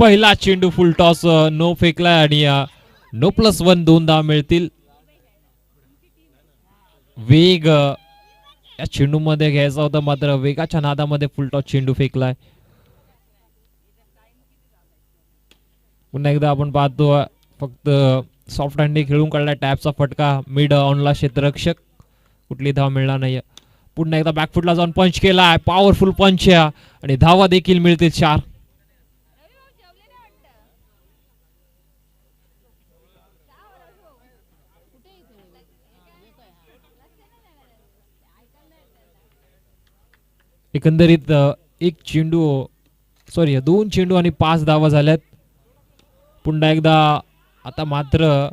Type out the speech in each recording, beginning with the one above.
पहिला चेंडू फुल toss no फेकलाय आणि नो प्लस वन दोन धाव मिळतील. वेग या चेंडू मध्ये घ्यायचा होता मात्र वेगाच्या नादामध्ये फुल टॉस चेंडू फेकलाय पुन्हा एकदा आपण पाहतो फक्त सॉफ्ट हँडी खेळून काढला टॅपचा फटका. मिड ऑनला क्षेत्ररक्षक. कुठली धाव मिळणार नाही पुन्हा एकदा बॅकफुटला जाऊन पंच केलाय पॉवरफुल पंच आणि धावा देखील मिळतील चार. एकंदरीत एक चेंडू सॉरी दोन चेंडू आणि पाच धावा झाल्यात. पुन्हा एकदा आता मात्र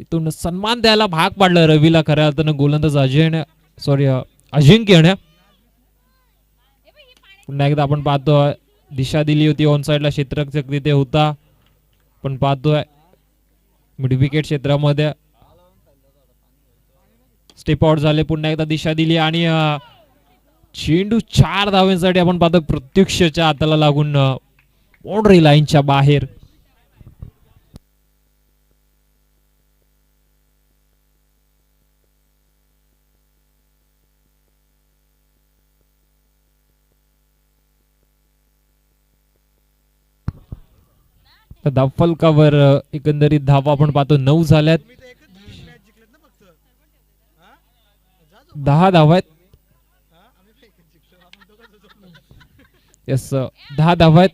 इथून सन्मान द्यायला भाग पाडला रवीला खऱ्या अर्थानं गोलंदाज अजय सॉरी अजिंक्यने. पुन्हा एकदा आपण पाहतोय दिशा दिली होती ऑन साईडला क्षेत्रक्षक तिथे होता. पण पाहतोय मिडविकेट क्षेत्रामध्ये. स्टेप आउट झाले पुन्हा एकदा दिशा दिली आणि चेंडू चार धाव्यांसाठी आपण पाहतो प्रत्यक्षच्या हाताला लागून बाउंड्री लाईनच्या बाहेर. तर एकंदरीत धावा आपण पाहतो नऊ झाल्यात. दहा धावा आहेत हा? आम्ही पण एकच जिंकलो. आपण दोघंच होतो. येस दहा धावा आहेत.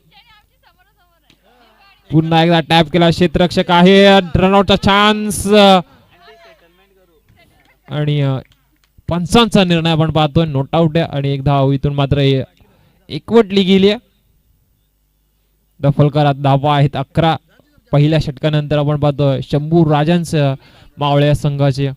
पुन्हा एकदा टॅप केला. क्षेत्ररक्षक आहे. रनआउटचा चान्स आणि पंचांचा निर्णय आपण पाहतोय. नोट आउट आहे. आणि एक धाव इथून मात्र एकवटली गेली आहे. दफलकरात धावा आहेत अकरा. पहिल्या षटकानंतर आपण पाहतोय शंभू राजांचं मावळ्या संघाचे.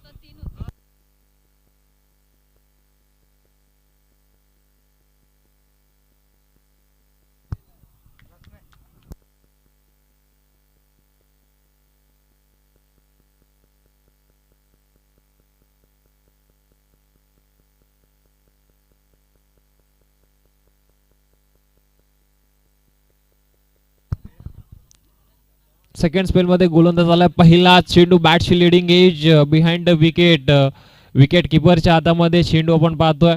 सेकंड स्पेलमध्ये गोलंदाज आला पहिला चेंडू बॅटची leading edge behind the wicket wicket किपरच्या हातामध्ये चेंडू आपण पाहतोय.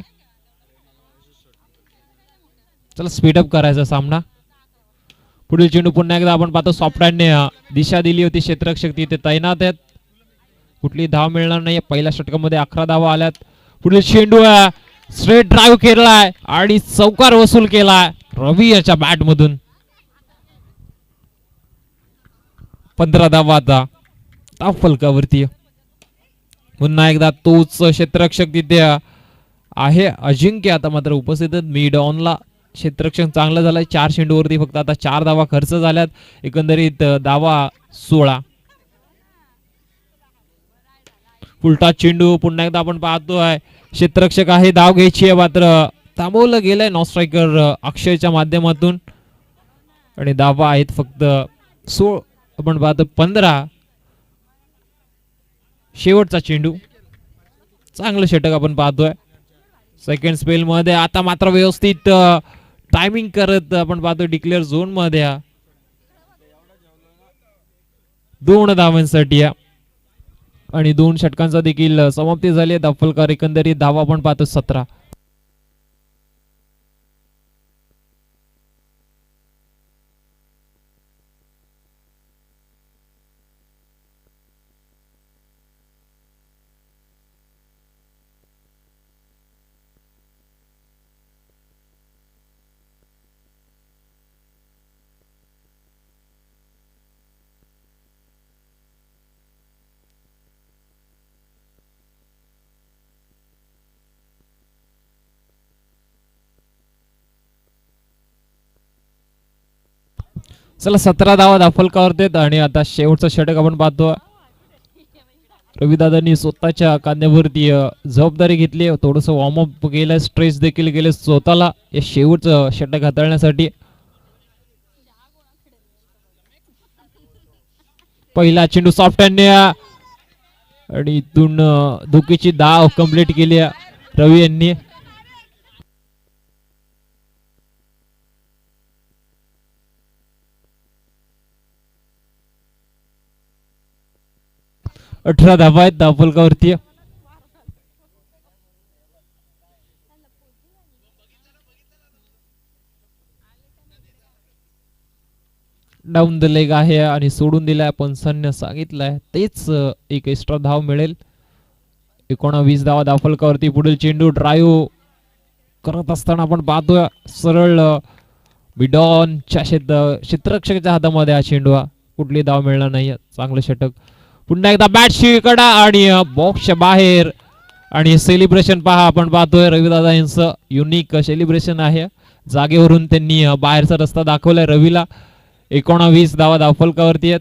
चला स्पीडअप करायचा सामना. पुढील चेंडू पुन्हा एकदा आपण पाहतो. सॉफ्टहँडने दिशा दिली होती क्षेत्रक्षक तिथे तैनात आहेत. कुठली धाव मिळणार नाही पहिल्या षटकामध्ये अकरा धावा आल्यात. पुढील चेंडू स्ट्रेट ड्राईव्ह केलाय आणि चौकार वसूल केलाय. रवी याच्या बॅटमधून पंधरा धावाचा आता फलकावरती पुन्हा एकदा तोच क्षेत्ररक्षक तिथे आहे. अजिंक्य आता मात्र उपस्थित आहेत. मिड ऑनला क्षेत्ररक्षक चांगलं झालंय. चार चेंडूवरती फक्त आता चार धावा खर्च झाल्यात. एकंदरीत दावा धावा सोळा. उलटा चेंडू पुन्हा एकदा आपण पाहतोय. क्षेत्ररक्षक आहे. धाव घ्यायची आहे मात्र. थांबवलं गेलंय नॉन स्ट्रायकर अक्षयच्या माध्यमातून. आणि धावा आहेत फक्त सोळ. आपण पाहतो पंधरा. शेवटचा चेंडू. चांगलं षटक आपण पाहतोय. सेकंड स्पेल मध्ये आता मात्र व्यवस्थित टायमिंग करत आपण पाहतो डिक्लेअर झोनमध्ये दोन धावांसाठी या आणि दोन षटकांचा देखील समाप्ती झाली आहे. दफलकर एकंदरीत धावा आपण पाहतो सतरा. चला सतरा धावा दाफलकावर देत आणि आता शेवटचा षटक आपण पाहतो. रविदादांनी स्वतःच्या कांद्यावरती जबाबदारी घेतली. थोडस वॉर्मअप केलं स्ट्रेस देखील केले स्वतःला. या शेवटचं षटक हाताळण्यासाठी. पहिला चेंडू सॉफ्ट आणि इथून धुकीची दाव धाव कंप्लीट केली रवी यांनी. अठरा धाबा आहेत धावफलकावरती डाऊन द लेग आहे आणि सोडून दिलाय पंचांनी सांगितलंय. तेच एक एक्स्ट्रा धाव मिळेल. एकोणावीस धावा दाफलकावरती पुढील चेंडू ड्राईव्ह करत असताना आपण पाहतोय सरळ बिडॉनच्या क्षेत्र क्षेत्ररक्षकाच्या हातामध्ये हा चेंडू हा. कुठली धाव मिळणार नाही चांगलं षटक. पुन्हा एकदा बॅट शिकडा आणि बॉक्सच्या बाहेर. आणि सेलिब्रेशन पहा आपण पाहतोय रविदादा यांचं युनिक सेलिब्रेशन आहे. जागेवरून त्यांनी बाहेरचा रस्ता दाखवलाय रवीला. एकोणावीस धावा धावफलकावरती आहेत.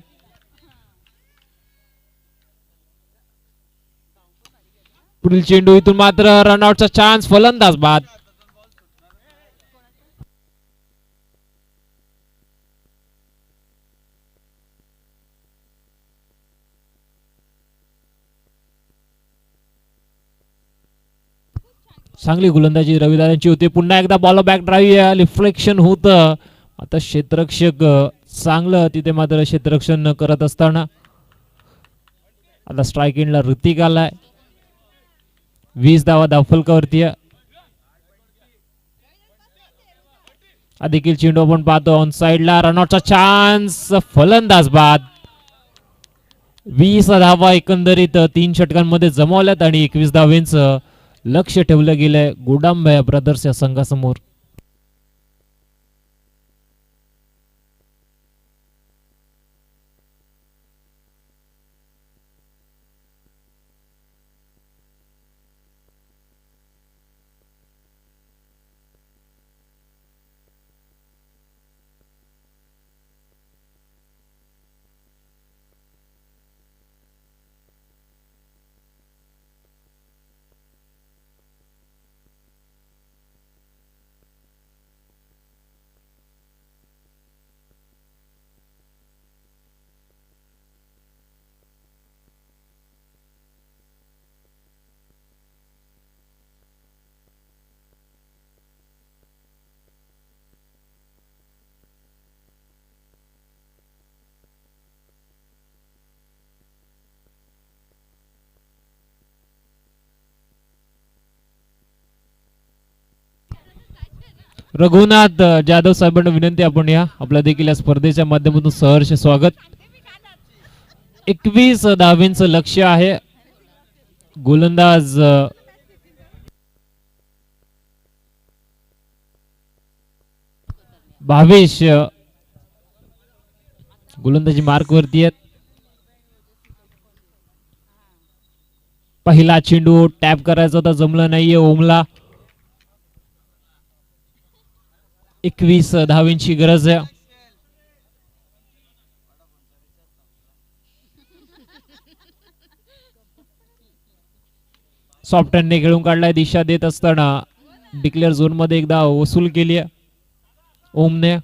पुढील चेंडू इथून मात्र रनआउटचा चान्स फलंदाज बाद. चांगली गोलंदाजी रविदारांची होती. पुन्हा एकदा बॉल बॅक ड्राईव्ह रिफ्लेक्शन होत. आता क्षेत्ररक्षक चांगलं तिथे मात्र क्षेत्ररक्षण करत असताना. आता स्ट्राईक इनला ऋतिक आलाय. वीस धावा दाफलकावरती देखील चेंडू आपण पाहतो. ऑन साइडला रनआउटचा चान्स फलंदाज बाद वीस धावा एकंदरीत तीन षटकांमध्ये जमवल्यात आणि एकवीस धावेंचं लक्ष ठेवलं गेलंय. गोडांबा ब्रदर्स या संघासमोर. रघुनाथ जाधव साहेबांना विनंती आपण या. आपल्या देखील या स्पर्धेच्या माध्यमातून सहर्ष स्वागत. एकवीस धावेंचं लक्ष आहे. गोलंदाज भावेश गोलंदाजी मार्क वरती आहेत. पहिला चेंडू टॅप करायचा होता जमलं नाहीये ओमला. एकवीस धावींची गरज आहे. सॉफ्ट हँडने खेळून काढलाय दिशा देत असताना डिक्लेअर झोनमध्ये एकदा वसूल केली आहे. ओमने.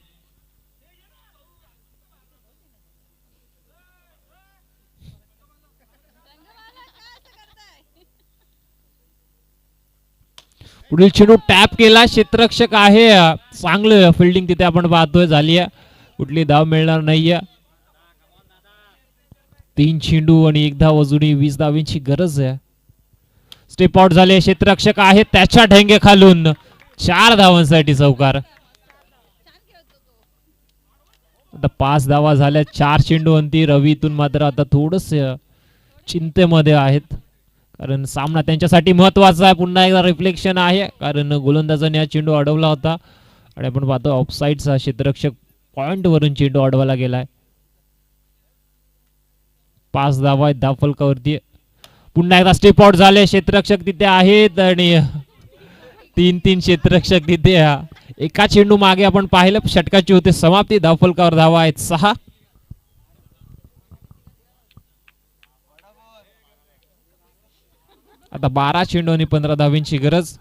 पुढील चेंडू टॅप केला. क्षेत्ररक्षक आहे. चांगलं फिल्डिंग तिथे आपण पाहतोय. झाली आहे. कुठली धाव मिळणार नाहीये. तीन चेंडू आणि एक धाव अजूनही वीस धावींची गरज आहे. स्टेप आउट झाले क्षेत्ररक्षक आहे. त्याच्या ढेंगे खालून चार धावांसाठी चौकार. आता पाच धावा झाल्या. चार चेंडू अंती रवीतून मात्र आता थोडस चिंतेमध्ये आहेत. कारण सामना त्यांच्यासाठी महत्त्वाचा आहे. पुन्हा एकदा रिफ्लेक्शन आहे. कारण गोलंदाजाने हा चेंडू अडवला होता. आणि आपण पाहतो ऑफसाईडचा क्षेत्ररक्षक पॉईंटवरून चेंडू अडवायला गेलाय. पाच धावा आहेत धाव फलकावरती पुन्हा एकदा स्टेप आउट झाले. क्षेत्ररक्षक तिथे आहेत आणि तीन तीन क्षेत्ररक्षक तिथे एका चेंडू मागे आपण पाहिलं. षटकाची होते. समाप्ती. धावफलकावर धावा आहेत सहा. आता बारा चेंडू आणि पंधरा धावींची गरज.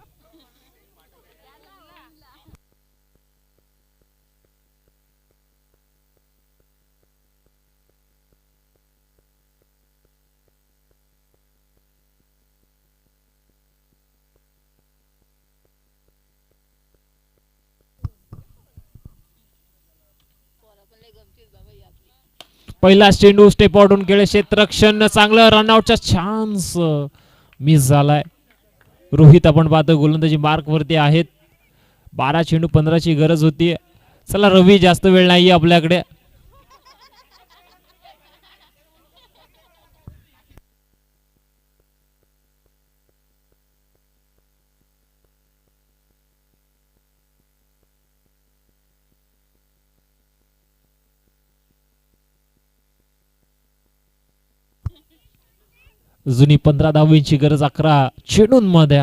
पहिला चेंडू स्टेप ऑडून केले क्षेत्रक्षण चांगलं रनआउटचा चान्स मिस झालाय. रोहित आपण पाहतो गोलंदाजी मार्क वरती आहेत. बारा चेंडू पंधराची गरज होती. चला रवी जास्त वेळ नाही आपल्याकडे. जुनी पंधरा दहावींची गरज अकरा चेंडूंमध्ये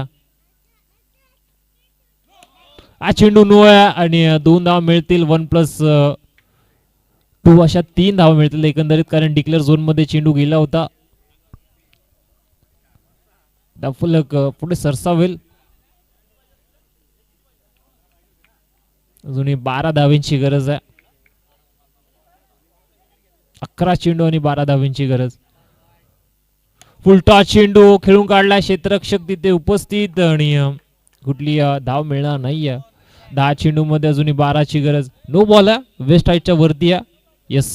हा चेंडू नो आहे आणि दोन धावा मिळतील वन प्लस टू अशा तीन धावा मिळतील एकंदरीत कारण डिक्लेअर झोनमध्ये चेंडू गेला होता. फलक अ, पुढे सरसावेल. अजूनही बारा धावींची गरज आहे. अकरा चेंडू आणि बारा धावींची गरज. फुलटा चेंडू खेळून काढला क्षेत्ररक्षक तिथे उपस्थित. आणि कुठली धाव मिळणार नाहीये. दहा चेंडू मध्ये अजूनही बाराची गरज. नो बॉल आहे वेस्ट हाईटच्या वरती आहे. येस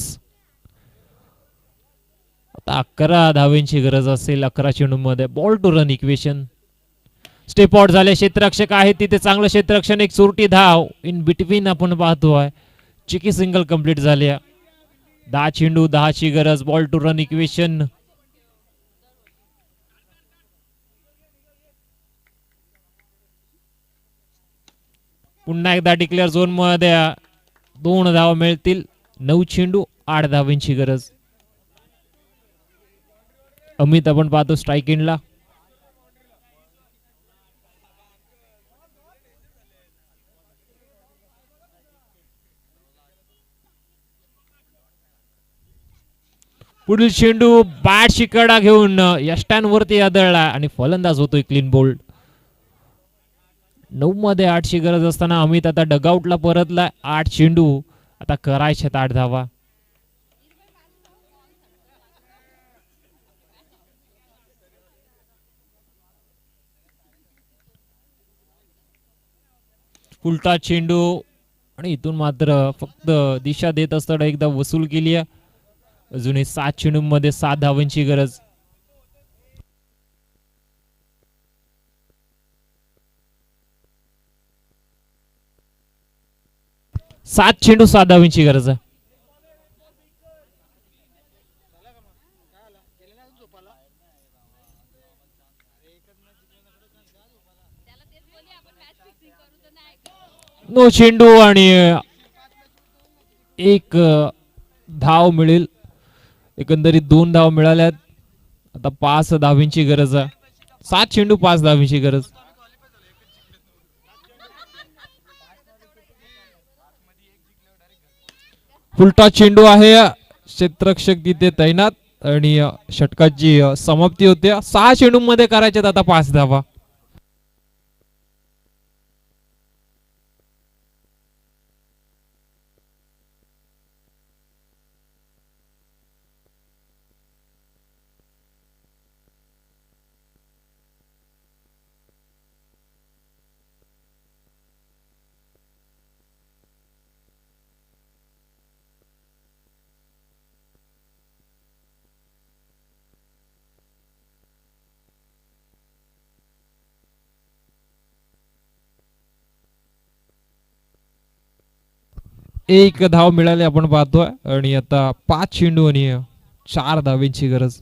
आता अकरा धावेंची गरज असेल अकरा चेंडू मध्ये ball to run equation step out झाले. क्षेत्ररक्षक आहे तिथे. चांगलं क्षेत्ररक्षण एक चोरटी धाव. इन बिटवीन आपण पाहतो आहे चिकी सिंगल कंप्लीट झाली आहे. दहा चेंडू दहाची गरज. बॉल टू रन इक्वेशन पुन्हा एकदा डिक्लेअर झोनमध्ये दोन धावा मिळतील. नऊ चेंडू आठ धावांची गरज. अमित आपण पाहतो स्ट्राईक इनला पुढील चेंडू बॅट शिकडा घेऊन यष्टांवरती आदळला आणि फलंदाज होतोय क्लीन बोल्ड नऊ मध्ये आठची गरज असताना अमित आता डगआउटला परतलाय. आठ चेंडू. आता करायच्यात आठ धावा. उलटा चेंडू. आणि इथून मात्र फक्त दिशा देत असताना एकदा वसूल केली आहे. अजूनही सात चेंडूंमध्ये सात धावांची गरज. सात चेंडू सात धावींची गरज आहे. नो चेंडू आणि एक धाव मिळेल. एकंदरीत दोन धाव मिळाल्यात. आता पाच धावींची गरज आहे. सात चेंडू पाच धावींची गरज. उलटा चेंडू आहे. क्षेत्रक्षक तिथे तैनात आणि षटकाची समाप्ती होते सहा चेंडूमध्ये करायचे करायच्यात आता पाच धावा. एक धाव मिळाली आपण पाहतोय. आणि आता पाच चेंडू आणि चार धावेंची गरज.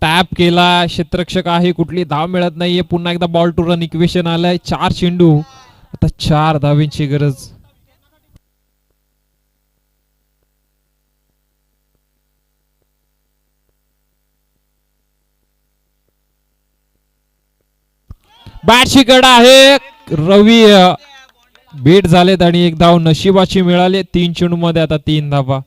टॅप केला क्षेत्ररक्षक आहे कुठली धाव मिळत नाहीये. पुन्हा एकदा बॉल टू रन इक्वेशन आलंय. चार चेंडू आता चार धावेंची गरज. बॅटची गडा आहे. रवी भेट झालेत आणि एक धाव नशिबाची मिळाली. तीन चेंडू मध्ये आता तीन धावा.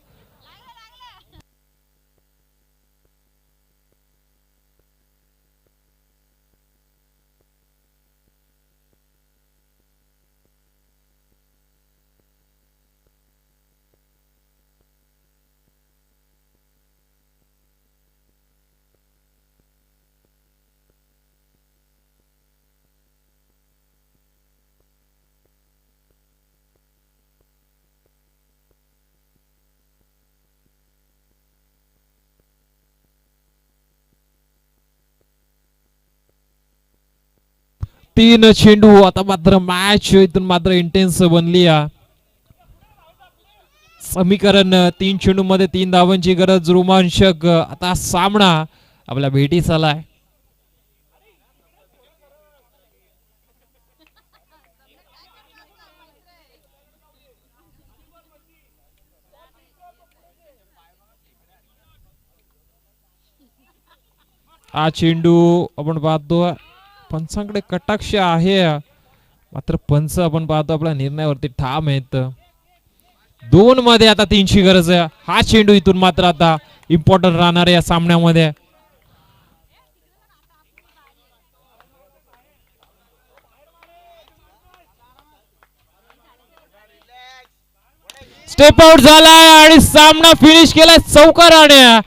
तीन चेंडू आता मात्र मॅच इथून मात्र इंटेन्स बनली समीकरण तीन चेंडू मध्ये तीन धावांची गरज रोमांचक आता सामना आपल्या भेटीस आलाय. हा चेंडू आपण पाहतो. पंचांकडे कटाक्ष आहे. मात्र पंच आपण पाहतो आपल्या निर्णयावरती ठाम आहेत. दोन मध्ये आता तीनची गरज आहे. हा चेंडू इथून मात्र आता इम्पॉर्टंट राहणार आहे या सामन्यामध्ये. स्टेप आउट झालाय आणि सामना फिनिश केलाय चौकाराने.